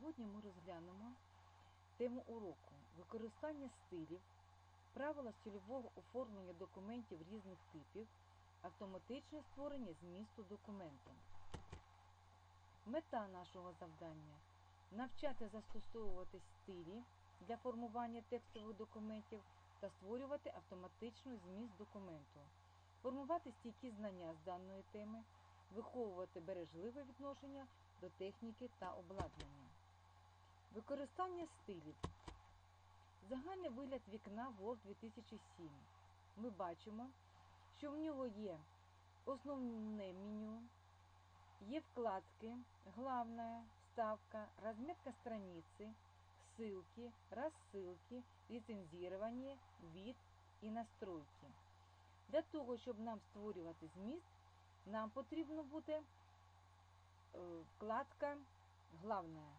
Сьогодні ми розглянемо тему уроку використання стилів, правила стильового оформлення документів різних типів, автоматичне створення змісту документу. Мета нашого завдання навчати застосовувати стилі для формування текстових документів та створювати автоматично зміст документу, формувати стійкі знання з даної теми, виховувати бережливе відношення до техніки та обладнання. Використання стилів. Загальний вигляд вікна Word 2007. Ми бачимо, що в нього є основне меню, є вкладки, главная, вставка, разметка страницы, ссылки, рассылки, ліцензування, від і настройки. Для того, щоб нам створювати зміст, нам потрібно буде е, вкладка Главная.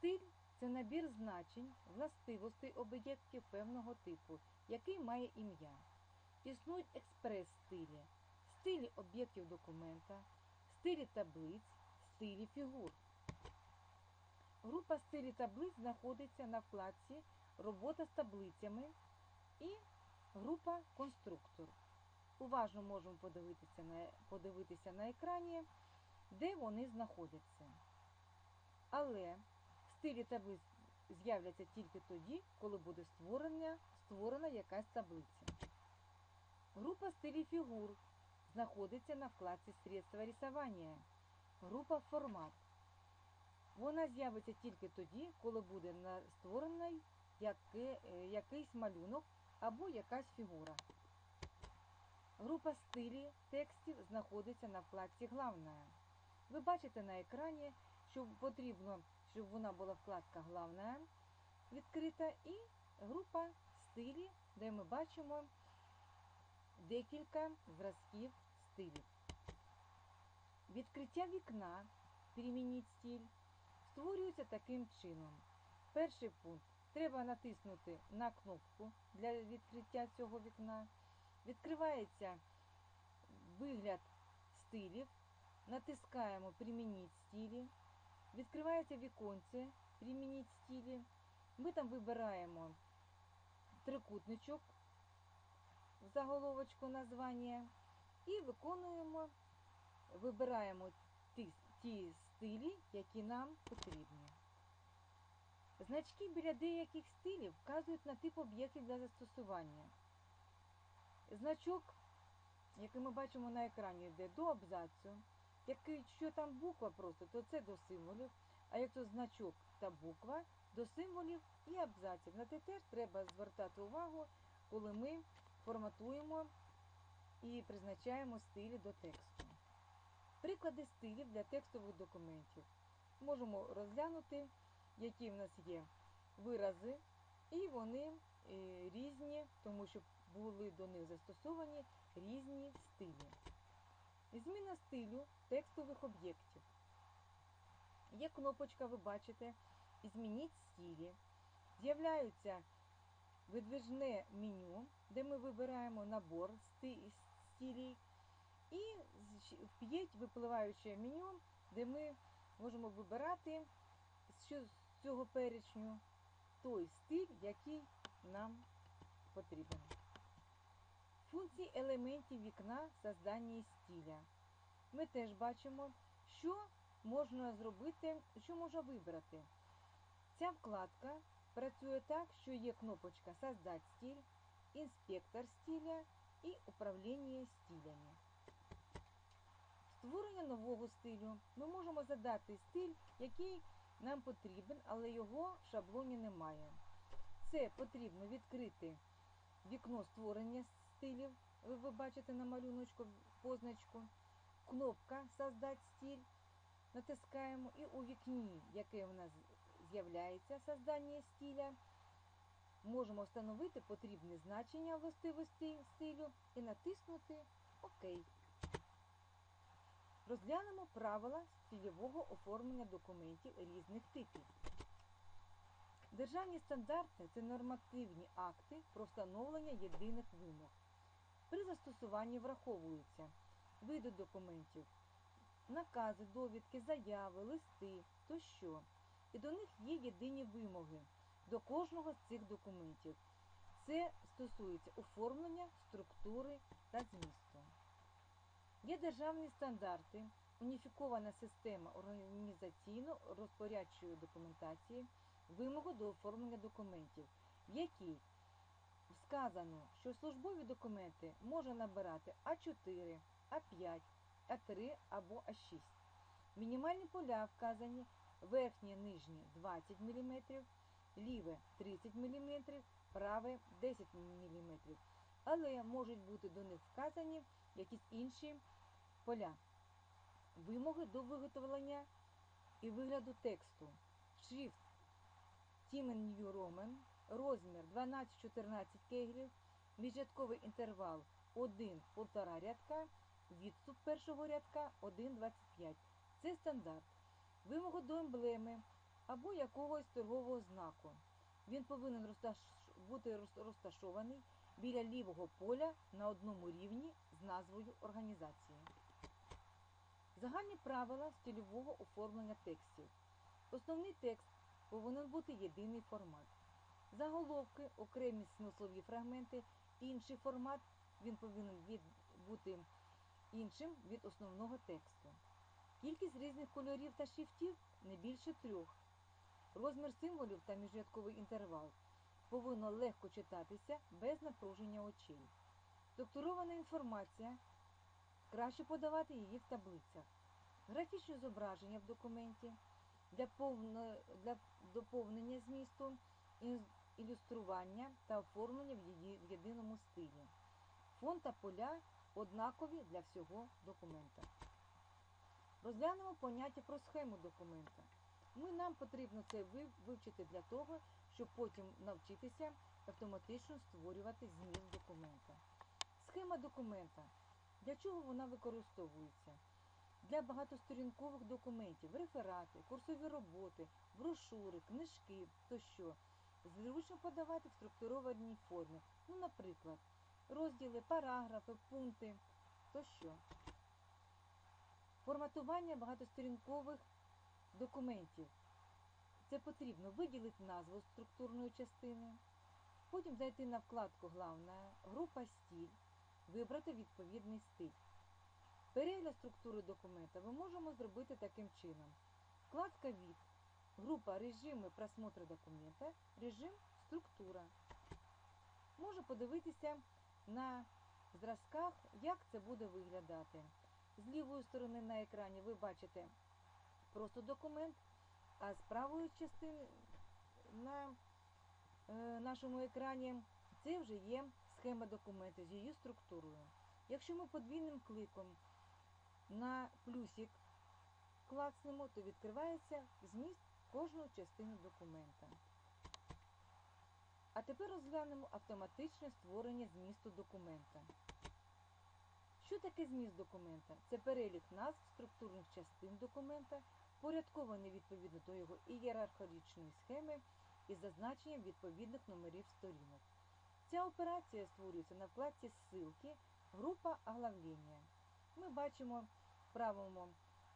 Стиль це набір значень, властивостей об'єктів певного типу, який має ім'я. Існують експрес-стилі, стилі об'єктів документа, стилі таблиць, стилі фігур. Група стилі таблиць знаходиться на вкладці Робота з таблицями і група Конструктор. Уважно можемо подивитися на, подивитися на екрані, де вони знаходяться. Але стилі таблиць з'являться тільки тоді, коли буде створена, створена якась таблиця. Група стилів фігур знаходиться на вкладці Средства рисування. Група Формат. Вона з'явиться тільки тоді, коли буде створений е, якийсь малюнок або якась фігура. Група стилі текстів знаходиться на вкладці Главна. Ви бачите на екрані, що потрібно, щоб вона була вкладка Главна відкрита, і група стилі, де ми бачимо декілька зразків стилів. Відкриття вікна, перемініть стиль, створюється таким чином. Перший пункт. Треба натиснути на кнопку для відкриття цього вікна. Відкривається вигляд стилів. Натискаємо Примініть стилі. Відкривається віконце Примініть стилі. Ми там вибираємо трикутничок в заголовочку названня і виконуємо, вибираємо ті, ті стилі, які нам потрібні. Значки біля деяких стилів вказують на тип об'єктів для застосування. Значок, який ми бачимо на екрані, йде до абзацу. Якщо там буква просто, то це до символів. А якщо значок та буква до символів і абзаців. На те теж треба звертати увагу, коли ми форматуємо і призначаємо стилі до тексту. Приклади стилів для текстових документів. Можемо розглянути, які в нас є вирази, і вони е, різні, тому що були до них застосовані різні стилі. Зміна стилю текстових об'єктів. Є кнопочка, ви бачите, «Змініть стилі. З'являється видвижне меню, де ми вибираємо набор сти- і вп'ять випливаюче меню, де ми можемо вибирати з цього перечню той стиль, який нам потрібен. Функції елементів вікна создання стиля. Ми теж бачимо, що можна зробити, що можна вибрати. Ця вкладка працює так, що є кнопочка Создать стиль, інспектор стиля і управління стилями. Створення нового стилю. Ми можемо задати стиль, який нам потрібен, але його в шаблоні немає. Це потрібно відкрити вікно створення стилів. Ви, ви бачите на малюночку позначку. Кнопка Создать стиль. Натискаємо і у вікні, яке у нас з'являється создання стиля, можемо встановити потрібне значення властивості стилю і натиснути ОК. Розглянемо правила стильового оформлення документів різних типів. Державні стандарти це нормативні акти про встановлення єдиних вимог. При застосуванні враховуються види документів, накази, довідки, заяви, листи тощо. І до них є єдині вимоги до кожного з цих документів. Це стосується оформлення, структури та змісту. Є державні стандарти, уніфікована система організаційно-розпорядчої документації, вимоги до оформлення документів, в сказано, що службові документи можна набирати А4, А5, А3 або А6. Мінімальні поля вказані верхнє, нижнє 20 мм, ліве 30 мм, праве 10 мм. Але можуть бути до них вказані якісь інші поля. Вимоги до виготовлення і вигляду тексту. Шрифт Тімен Нью Ромен, розмір 12-14 кеглів, міжрядковий інтервал 1-1,5 рядка, відступ першого рядка 1,25. Це стандарт. Вимога до емблеми або якогось торгового знаку. Він повинен бути розташований біля лівого поля на одному рівні з назвою організації. Загальні правила стильового оформлення текстів. Основний текст повинен бути єдиний формат. Заголовки, окремі смислові фрагменти, інший формат він повинен від, бути іншим від основного тексту. Кількість різних кольорів та шрифтів не більше трьох. Розмір символів та міжрядковий інтервал повинно легко читатися без напруження очей. Структурована інформація краще подавати її в таблицях. Графічні зображення в документі для, повно, для доповнення змісту, ілюстрування та оформлення в, її, в єдиному стилі. Фон та поля однакові для всього документа. Розглянемо поняття про схему документа. Ми, нам потрібно це вивчити для того, щоб потім навчитися автоматично створювати зміст документа. Схема документа. Для чого вона використовується? Для багатосторінкових документів, реферати, курсові роботи, брошури, книжки тощо. Зручно подавати в структурованій формі. Ну, наприклад, розділи, параграфи, пункти тощо. Форматування багатосторінкових документів. Це потрібно виділити назву структурної частини, потім зайти на вкладку Главна, група стіль, вибрати відповідний стиль. Перегляд структури документа ми можемо зробити таким чином. Вкладка «Вид», група «Режими просмотра документа», режим «Структура». Можу подивитися на зразках, як це буде виглядати. З лівої сторони на екрані ви бачите просто документ, а з правої частини на е, нашому екрані це вже є схема документу з її структурою. Якщо ми подвійним кликом на плюсик клацнемо, то відкривається зміст кожної частини документа. А тепер розглянемо автоматичне створення змісту документа. Що таке зміст документа? Це перелік назв структурних частин документа, порядкований відповідно до його ієрархічної схеми із зазначенням відповідних номерів сторінок. Ця операція створюється на вкладці Ссылки, група оглавлення. Ми бачимо в правому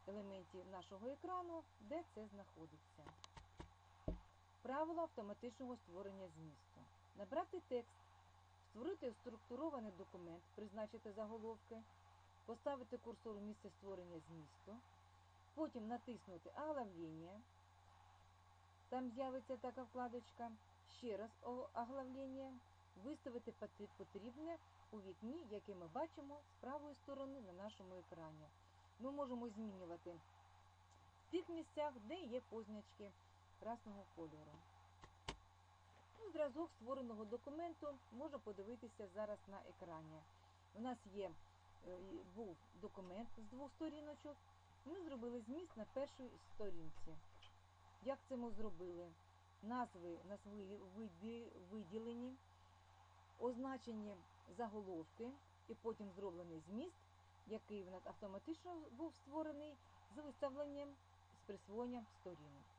елементі нашого екрану, де це знаходиться. Правило автоматичного створення змісту. Набрати текст, створити структурований документ, призначити заголовки, поставити курсор у місце створення змісту, потім натиснути оглавлення. Там з'явиться така вкладочка. Ще раз оглавлення, виставити потрібне у вікні, яке ми бачимо з правої сторони на нашому екрані. Ми можемо змінювати в тих місцях, де є позначки красного кольору. Ну, зразок створеного документу можна подивитися зараз на екрані. У нас є е, був документ з двох сторіночок. Ми зробили зміст на першій сторінці. Як це ми зробили? Назви у нас виділені, означені заголовки, і потім зроблений зміст, який в нас автоматично був створений з виставленням з присвоєнням сторінок.